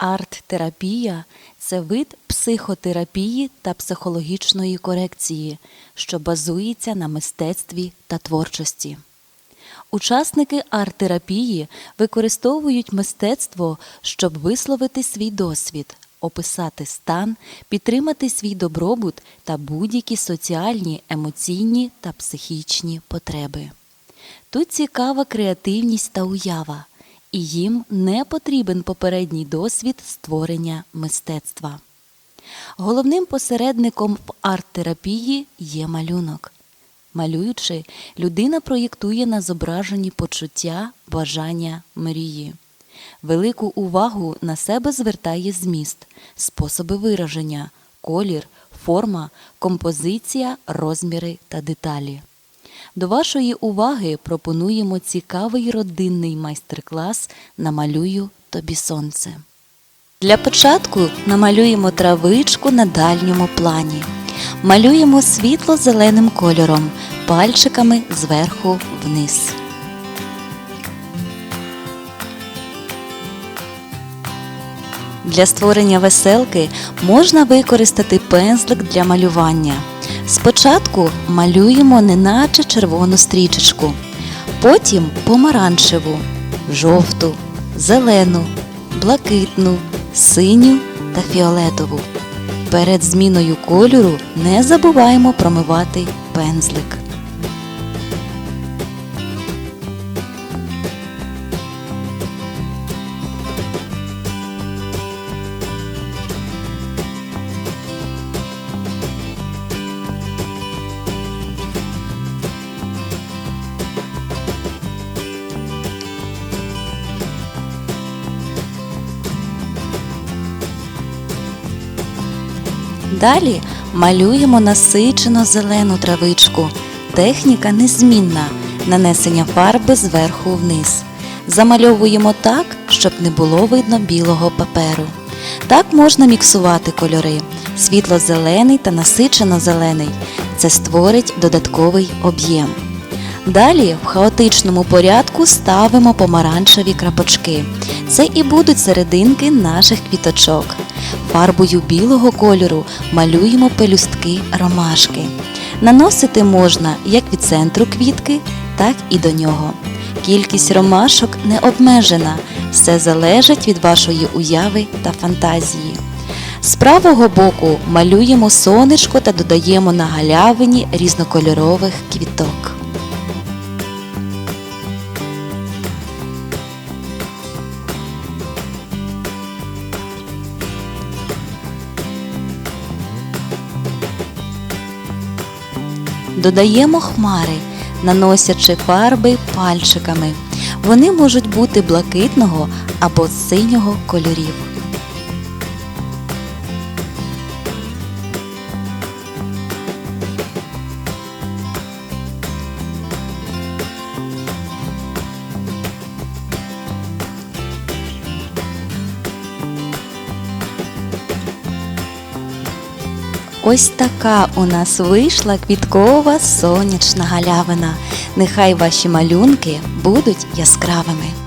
Арт-терапія це вид психотерапії та психологічної корекції, що базується на мистецтві та творчості. Учасники арт-терапії використовують мистецтво, щоб висловити свій досвід, описати стан, підтримати свій добробут та будь-які соціальні, емоційні та психічні потреби. Тут цікава креативність та уява, і їм не потрібен попередній досвід створення мистецтва. Головним посередником в арт-терапії є малюнок. Малюючи, людина проєктує на зображенні почуття, бажання, мрії. Велику увагу на себе звертає зміст, способи вираження, колір, форма, композиція, розміри та деталі. До вашої уваги пропонуємо цікавий родинний майстер-клас Намалюю тобі сонце. Для початку намалюємо травичку на дальньому плані. Малюємо світло-зеленим кольором, пальчиками зверху вниз. Для створення веселки можна використати пензлик для малювання. Спочатку малюємо неначе червону стрічечку, потім помаранчеву, жовту, зелену, блакитну, синю та фіолетову. Перед зміною кольору не забуваємо промивати пензлик. Далі малюємо насичено зелену травичку. Техніка незмінна нанесення фарби зверху вниз. Замальовуємо так, щоб не було видно білого паперу. Так можна міксувати кольори світло-зелений та насичено-зелений. Це створить додатковий об'єм. Далі в хаотичному порядку ставимо помаранчеві крапочки. Це і будуть серединки наших квіточок. Фарбою білого кольору малюємо пелюстки ромашки. Наносити можна як від центру квітки, так і до нього. Кількість ромашок не обмежена, все залежить від вашої уяви та фантазії. З правого боку малюємо сонечко та додаємо на галявині різнокольорових квіток. Додаємо хмари, наносячи фарби пальчиками. Вони можуть бути блакитного або синього кольорів. Ось така у нас вийшла квіткова сонячна галявина. Нехай ваші малюнки будуть яскравими.